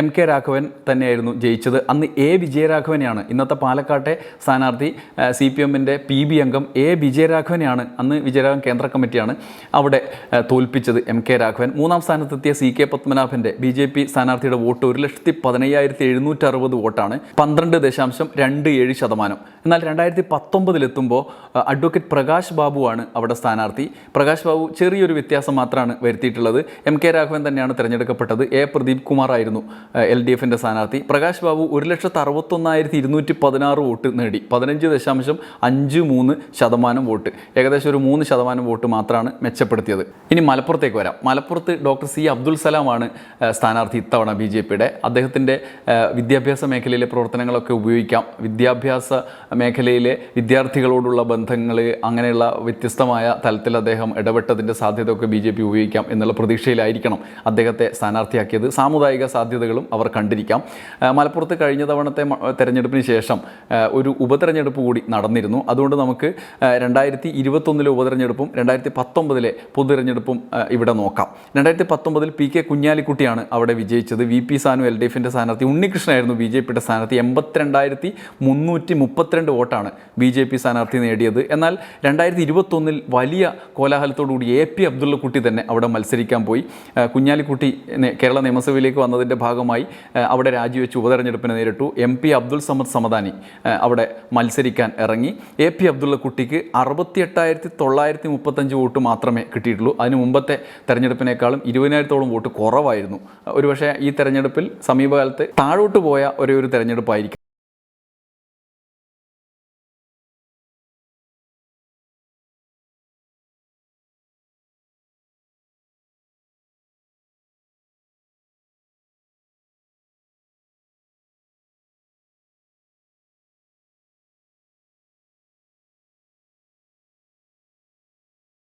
എം കെ രാഘവൻ തന്നെയായിരുന്നു ജയിച്ചത്. അന്ന് എ വിജയരാഘവനെയാണ് ഇന്നത്തെ പാലക്കാട്ടെ സ്ഥാനാർത്ഥി. സി പി എമ്മിന്റെ പി ബി അംഗം എ വിജയരാഘവനെയാണ് അന്ന് വിജയരാഘവൻ കേന്ദ്ര കമ്മിറ്റിയാണ് അവിടെ തോൽപ്പിച്ചത് എം കെ രാഘവൻ. മൂന്നാം സ്ഥാനത്തെത്തിയ സി കെ പത്മനാഭന്റെ ബി ജെ പി സ്ഥാനാർത്ഥിയുടെ വോട്ട് ഒരു ലക്ഷത്തി പതിനയ്യായിരത്തി എഴുന്നൂറ്റി അറുപത് വോട്ടാണ്. പന്ത്രണ്ട് ദശാംശം രണ്ട് ഏഴ് ശതമാനം. എന്നാൽ രണ്ടായിരത്തി പത്തൊമ്പതിലെത്തുമ്പോൾ അഡ്വക്കേറ്റ് പ്രകാശ് ബാബുവാണ് അവിടെ സ്ഥാനാർത്ഥി. പ്രകാശ് ബാബു ചെറിയൊരു വ്യത്യാസം മാത്രമാണ് വരുത്തിയിട്ടുള്ളത്. എം കെ രാഘവൻ തന്നെയാണ് തിരഞ്ഞെടുക്കപ്പെട്ടത്. എ പ്രദീപ് കുമാർ ആയിരുന്നു എൽ ഡി എഫിന്റെ സ്ഥാനാർത്ഥി. പ്രകാശ് ബാബു ഒരു ലക്ഷത്തി അറുപത്തൊന്നായിരത്തി ഇരുന്നൂറ്റി പതിനാറ് വോട്ട് നേടി. പതിനഞ്ച് ദശാംശം അഞ്ച് മൂന്ന് ശതമാനം വോട്ട്. ഏകദേശം ഒരു മൂന്ന് ശതമാനം വോട്ട് മാത്രമാണ് മെച്ചപ്പെടുത്തിയത്. ഇനി മലപ്പുറത്തേക്ക് വരാം. മലപ്പുറത്ത് ഡോക്ടർ സി അബ്ദുൽ സലാമാണ് സ്ഥാനാർത്ഥി ഇത്തവണ ബി ജെ പിയുടെ അദ്ദേഹത്തിന്റെ വിദ്യാഭ്യാസ മേഖലയിലെ പ്രവർത്തനങ്ങളൊക്കെ ഉപയോഗിക്കാം. വിദ്യാഭ്യാസ മേഖലയിലെ വിദ്യാർത്ഥികളോടുള്ള ബന്ധങ്ങൾ അങ്ങനെയുള്ള വ്യത്യസ്തമായ തലത്തിൽ അദ്ദേഹം ഇടപെട്ടതിന്റെ സാധ്യതയൊക്കെ ബി ജെ പി ഉപയോഗിക്കാം എന്നുള്ള പ്രതീക്ഷയിലായിരിക്കണം അദ്ദേഹത്തെ സ്ഥാനാർത്ഥിയാക്കിയത്. സാമുദായിക സാധ്യതകളും അവർ കണ്ടിരിക്കാം. മലപ്പുറത്ത് കഴിഞ്ഞ തവണത്തെ തെരഞ്ഞെടുപ്പിന് ശേഷം ഒരു ഉപതെരഞ്ഞെടുപ്പ് കൂടി നടന്നിരുന്നു. അതുകൊണ്ട് നമുക്ക് രണ്ടായിരത്തി ഇരുപത്തൊന്നിലെ ഉപതെരഞ്ഞെടുപ്പും രണ്ടായിരത്തി പത്തൊമ്പതിലെ പൊതുതെരഞ്ഞെടുപ്പും ഇവിടെ നോക്കാം. രണ്ടായിരത്തി പത്തൊമ്പതിൽ പി കെ കുഞ്ഞാലിക്കുട്ടിയാണ് അവിടെ വിജയിച്ചത്. V P Sanu L D എഫിന്റെ സ്ഥാനാർത്ഥി ഉണ്ണികൃഷ്ണനായിരുന്നു ബി ജെ പിയുടെ സ്ഥാനാർത്ഥി. എൺപത്തിരണ്ടായിരത്തി മുന്നൂറ്റി മുപ്പത്തിരണ്ട് വോട്ടാണ് ബി ജെ പി സ്ഥാനാർത്ഥി നേടിയത്. എന്നാൽ രണ്ടായിരത്തി ഇരുപത്തൊന്നിൽ വലിയ കോലാഹലത്തോടുകൂടി എ പി അബ്ദുള്ളക്കുട്ടി തന്നെ അവിടെ മത്സരിക്കാൻ പോയി. കുഞ്ഞാലിക്കുട്ടി കേരള നിയമസഭയിലേക്ക് വന്നതിന്റെ ഭാഗമായി അവിടെ രാജിവെച്ച് ഉപതെരഞ്ഞെടുപ്പിനെ നേരിട്ടു. എം പി അബ്ദുൾ സമദ് സമദാനി അവിടെ മത്സരിക്കാൻ ഇറങ്ങി. എ പി അബ്ദുള്ളക്കുട്ടിക്ക് അറുപത്തി എട്ടായിരത്തി തൊള്ളായിരത്തി മുപ്പത്തഞ്ച് വോട്ട് മാത്രമേ കിട്ടിയിട്ടുള്ളൂ. അതിന് മുമ്പത്തെ തെരഞ്ഞെടുപ്പിനേക്കാളും ഇരുപതിനായിരത്തോളം വോട്ട് കുറവായിരുന്നു. ഒരുപക്ഷേ ഈ തെരഞ്ഞെടുപ്പിൽ സമീപകാലത്ത് താഴോട്ട് പോയ ഒരേ ഒരു തെരഞ്ഞെടുപ്പായിരിക്കും.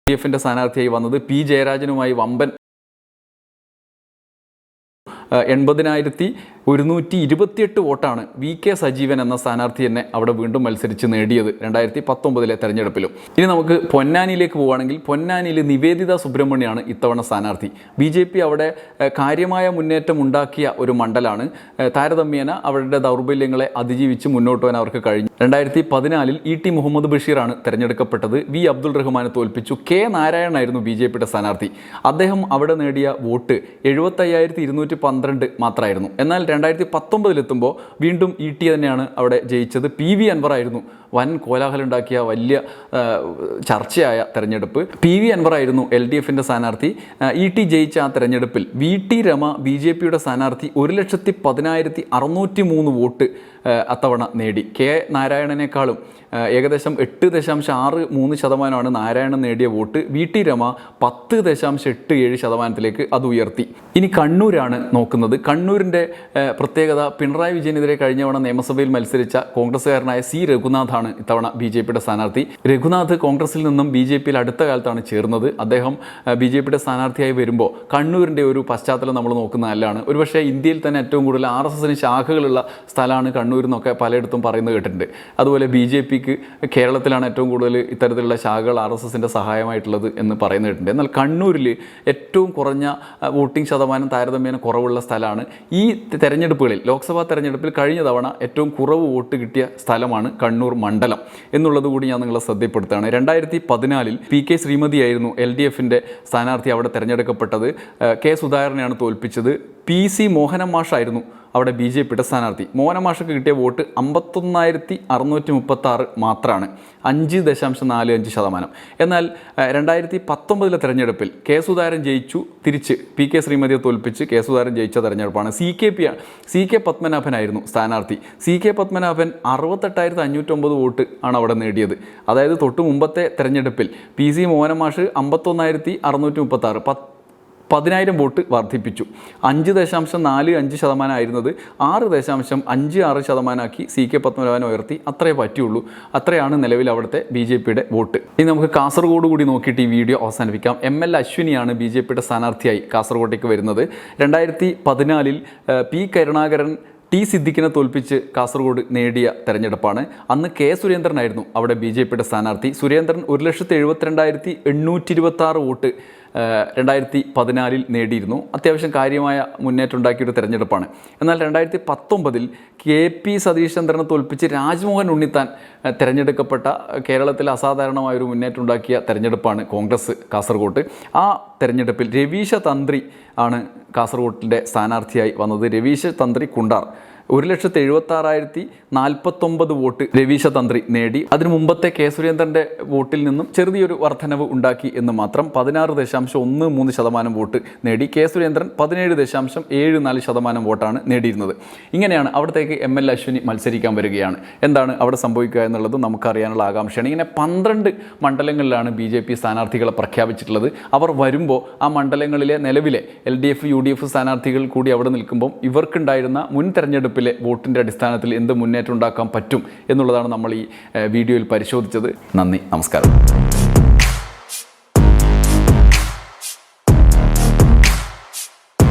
എഫിന്റെ സ്ഥാനാർത്ഥിയായി വന്നത് പി ജയരാജനുമായി വമ്പൻ എൺപതിനായിരത്തി ഒരുന്നൂറ്റി ഇരുപത്തിയെട്ട് വോട്ടാണ് വി കെ സജീവൻ എന്ന സ്ഥാനാർത്ഥി തന്നെ അവിടെ വീണ്ടും മത്സരിച്ച് നേടിയത് രണ്ടായിരത്തി പത്തൊമ്പതിലെ തെരഞ്ഞെടുപ്പിലും. ഇനി നമുക്ക് പൊന്നാനിയിലേക്ക് പോവുകയാണെങ്കിൽ പൊന്നാനിയിൽ നിവേദിത സുബ്രഹ്മണ്യാണ് ഇത്തവണ സ്ഥാനാർത്ഥി. ബി ജെ പി അവിടെ കാര്യമായ മുന്നേറ്റം ഉണ്ടാക്കിയ ഒരു മണ്ഡലമാണ് താരതമ്യേന അവരുടെ ദൗർബല്യങ്ങളെ അതിജീവിച്ച് മുന്നോട്ട് പോകാൻ അവർക്ക് കഴിഞ്ഞു. രണ്ടായിരത്തി പതിനാലിൽ ഇ ടി മുഹമ്മദ് ബഷീറാണ് തെരഞ്ഞെടുക്കപ്പെട്ടത്. വി അബ്ദുൾ റഹ്മാനെ തോൽപ്പിച്ചു. കെ നാരായണനായിരുന്നു ബി ജെ പിയുടെ സ്ഥാനാർത്ഥി. അദ്ദേഹം അവിടെ നേടിയ വോട്ട് എഴുപത്തയ്യായിരത്തി ഇരുന്നൂറ്റി പന്ത്രണ്ട് മാത്രമായിരുന്നു. എന്നാൽ രണ്ടായിരത്തി പത്തൊമ്പതിലെത്തുമ്പോൾ വീണ്ടും ഇ ടി തന്നെയാണ് അവിടെ ജയിച്ചത്. പി വി അൻവർ ആയിരുന്നു വൻ കോലാഹലമുണ്ടാക്കിയ വലിയ ചർച്ചയായ തെരഞ്ഞെടുപ്പ്. പി വി അൻവറായിരുന്നു എൽ ഡി എഫിന്റെ സ്ഥാനാർത്ഥി. ഇ ടി ജയിച്ച ആ തെരഞ്ഞെടുപ്പിൽ V T Rama B J പിയുടെ സ്ഥാനാർത്ഥി ഒരു ലക്ഷത്തി പതിനായിരത്തി അറുന്നൂറ്റി മൂന്ന് വോട്ട് അത്തവണ നേടി. കെ. നാരായണനേക്കാളും ഏകദേശം എട്ട് ദശാംശം ആറ് മൂന്ന് ശതമാനമാണ് നാരായണൻ നേടിയ വോട്ട്. വി. ടി. രമ പത്ത് ദശാംശം എട്ട് ഏഴ് ശതമാനത്തിലേക്ക് അത് ഉയർത്തി. ഇനി കണ്ണൂരാണ് നോക്കുന്നത്. കണ്ണൂരിന്റെ പ്രത്യേകത പിണറായി വിജയനെതിരെ കഴിഞ്ഞ തവണ നിയമസഭയിൽ മത്സരിച്ച കോൺഗ്രസ്സുകാരനായ സി. രഘുനാഥാണ് ഇത്തവണ ബി. ജെ. പിയുടെ സ്ഥാനാർത്ഥി. രഘുനാഥ് കോൺഗ്രസിൽ നിന്നും ബി. ജെ. പിയിൽ അടുത്ത കാലത്താണ് ചേർന്നത്. അദ്ദേഹം ബി. ജെ. പിയുടെ സ്ഥാനാർത്ഥിയായി വരുമ്പോൾ കണ്ണൂരിന്റെ ഒരു പശ്ചാത്തലം നമ്മൾ നോക്കുന്ന നല്ലതാണ് ഒരുപക്ഷേ ഇന്ത്യയിൽ തന്നെ ഏറ്റവും കൂടുതൽ ആർ എസ് എസിന് ശാഖകളുള്ള സ്ഥലമാണ് കണ്ണൂർ. എന്നൊക്കെ പലയിടത്തും പറയുന്നത് കേട്ടിട്ടുണ്ട്. അതുപോലെ ബി ജെ പിക്ക് കേരളത്തിലാണ് ഏറ്റവും കൂടുതൽ ഇത്തരത്തിലുള്ള ശാഖകൾ ആർ എസ് എസിന്റെ സഹായമായിട്ടുള്ളത് എന്ന് പറയുന്നത് കേട്ടിട്ടുണ്ട്. എന്നാൽ കണ്ണൂരിൽ ഏറ്റവും കുറഞ്ഞ വോട്ടിംഗ് ശതമാനം താരതമ്യേന കുറവുള്ള സ്ഥലമാണ് ഈ തെരഞ്ഞെടുപ്പുകളിൽ ലോക്സഭാ തെരഞ്ഞെടുപ്പിൽ കഴിഞ്ഞ തവണ ഏറ്റവും കുറവ് വോട്ട് കിട്ടിയ സ്ഥലമാണ് കണ്ണൂർ മണ്ഡലം എന്നുള്ളത് കൂടി ഞാൻ നിങ്ങളെ ശ്രദ്ധപ്പെടുത്തുകയാണ് രണ്ടായിരത്തി പതിനാലിൽ പി കെ ശ്രീമതിയായിരുന്നു എൽ ഡി എഫിന്റെ സ്ഥാനാർത്ഥി അവിടെ തിരഞ്ഞെടുക്കപ്പെട്ടത്. കെ സുധാകരനെയാണ് തോൽപ്പിച്ചത്. പി സി മോഹനം മാഷായിരുന്നു അവിടെ ബി ജെ പിയുടെ സ്ഥാനാർത്ഥി. മോനമാഷക്ക് കിട്ടിയ വോട്ട് അമ്പത്തൊന്നായിരത്തി അറുന്നൂറ്റി മുപ്പത്തി ആറ് മാത്രമാണ്. അഞ്ച് ദശാംശം നാല് അഞ്ച് ശതമാനം. എന്നാൽ രണ്ടായിരത്തി പത്തൊമ്പതിലെ തെരഞ്ഞെടുപ്പിൽ കെ സുധാരൻ ജയിച്ചു തിരിച്ച് പി കെ ശ്രീമതിയെ തോൽപ്പിച്ച് കെ സുധാരൻ ജയിച്ച തെരഞ്ഞെടുപ്പാണ് C K P C K പത്മനാഭനായിരുന്നു സ്ഥാനാർത്ഥി. സി കെ പത്മനാഭൻ അറുപത്തെട്ടായിരത്തി അഞ്ഞൂറ്റൊമ്പത് വോട്ട് ആണ് അവിടെ നേടിയത്. അതായത് തൊട്ട് മുമ്പത്തെ തെരഞ്ഞെടുപ്പിൽ പി സി മോനമാഷ് അമ്പത്തൊന്നായിരത്തി അറുന്നൂറ്റി മുപ്പത്തി ആറ് പത്ത് പതിനായിരം വോട്ട് വർദ്ധിപ്പിച്ചു. അഞ്ച് ദശാംശം നാല് അഞ്ച് ശതമാനമായിരുന്നത് ആറ് ദശാംശം അഞ്ച് ആറ് ശതമാനമാക്കി സി കെ പത്മനാഭൻ ഉയർത്തി. അത്രേ പറ്റുള്ളൂ അത്രയാണ് നിലവിൽ അവിടുത്തെ ബി ജെ പിയുടെ വോട്ട്. ഇനി നമുക്ക് കാസർഗോഡ് കൂടി നോക്കിയിട്ട് ഈ വീഡിയോ അവസാനിപ്പിക്കാം. എം എൽ അശ്വിനിയാണ് ബി ജെ പിയുടെ സ്ഥാനാർത്ഥിയായി കാസർഗോട്ടേക്ക് വരുന്നത്. രണ്ടായിരത്തി പതിനാലിൽ പി കരുണാകരൻ ടി സിദ്ദിഖിനെ തോൽപ്പിച്ച് കാസർഗോഡ് നേടിയ തെരഞ്ഞെടുപ്പാണ്. അന്ന് കെ സുരേന്ദ്രനായിരുന്നു അവിടെ ബി ജെ പിയുടെ സ്ഥാനാർത്ഥി. സുരേന്ദ്രൻ ഒരു ലക്ഷത്തി എഴുപത്തിരണ്ടായിരത്തി എണ്ണൂറ്റി ഇരുപത്തി ആറ് വോട്ട് രണ്ടായിരത്തി പതിനാലിൽ നേടിയിരുന്നു. അത്യാവശ്യം കാര്യമായ മുന്നേറ്റം ഉണ്ടാക്കിയൊരു തെരഞ്ഞെടുപ്പാണ്. എന്നാൽ രണ്ടായിരത്തി പത്തൊമ്പതിൽ കെ പി സതീഷ് ചന്ദ്രനെ തോൽപ്പിച്ച് രാജ്മോഹൻ ഉണ്ണിത്താൻ തിരഞ്ഞെടുക്കപ്പെട്ട കേരളത്തിൽ അസാധാരണമായ ഒരു മുന്നേറ്റം ഉണ്ടാക്കിയ തെരഞ്ഞെടുപ്പാണ് കോൺഗ്രസ് കാസർഗോട്ട്. ആ തെരഞ്ഞെടുപ്പിൽ രവീശ തന്ത്രി ആണ് കാസർഗോട്ടിന്റെ സ്ഥാനാർത്ഥിയായി വന്നത്. രവീശ തന്ത്രി കുണ്ടാർ. ഒരു ലക്ഷത്തി എഴുപത്തി ആറായിരത്തി നാൽപ്പത്തൊമ്പത് വോട്ട് രവീശ തന്ത്രി നേടി. അതിനു മുമ്പത്തെ കെ സുരേന്ദ്രന്റെ വോട്ടിൽ നിന്നും ചെറിയൊരു വർധനവ് ഉണ്ടാക്കി എന്ന് മാത്രം പതിനാറ് ദശാംശം ഒന്ന് മൂന്ന് ശതമാനം വോട്ട് നേടി. കെ സുരേന്ദ്രൻ പതിനേഴ് ദശാംശം ഏഴ് നാല് ശതമാനം വോട്ടാണ് നേടിയിരുന്നത്. ഇങ്ങനെയാണ് അവിടത്തേക്ക് എം എൽ അശ്വിനി മത്സരിക്കാൻ വരികയാണ്. എന്താണ് അവിടെ സംഭവിക്കുക എന്നുള്ളത് നമുക്കറിയാനുള്ള ആകാംക്ഷയാണ്. ഇങ്ങനെ പന്ത്രണ്ട് മണ്ഡലങ്ങളിലാണ് ബി ജെ പി സ്ഥാനാർത്ഥികളെ പ്രഖ്യാപിച്ചിട്ടുള്ളത്. അവർ വരുമ്പോൾ ആ മണ്ഡലങ്ങളിലെ നിലവിലെ L D F U D F സ്ഥാനാർത്ഥികൾ കൂടി അവിടെ നിൽക്കുമ്പോൾ ഇവർക്കുണ്ടായിരുന്ന മുൻ തെരഞ്ഞെടുപ്പിലെ വോട്ടിന്റെ അടിസ്ഥാനത്തിൽ എന്ത് മുന്നേറ്റം ഉണ്ടാക്കാൻ പറ്റും എന്നുള്ളതാണ് നമ്മൾ ഈ വീഡിയോയിൽ പരിശോധിച്ചത്. നന്ദി നമസ്കാരം.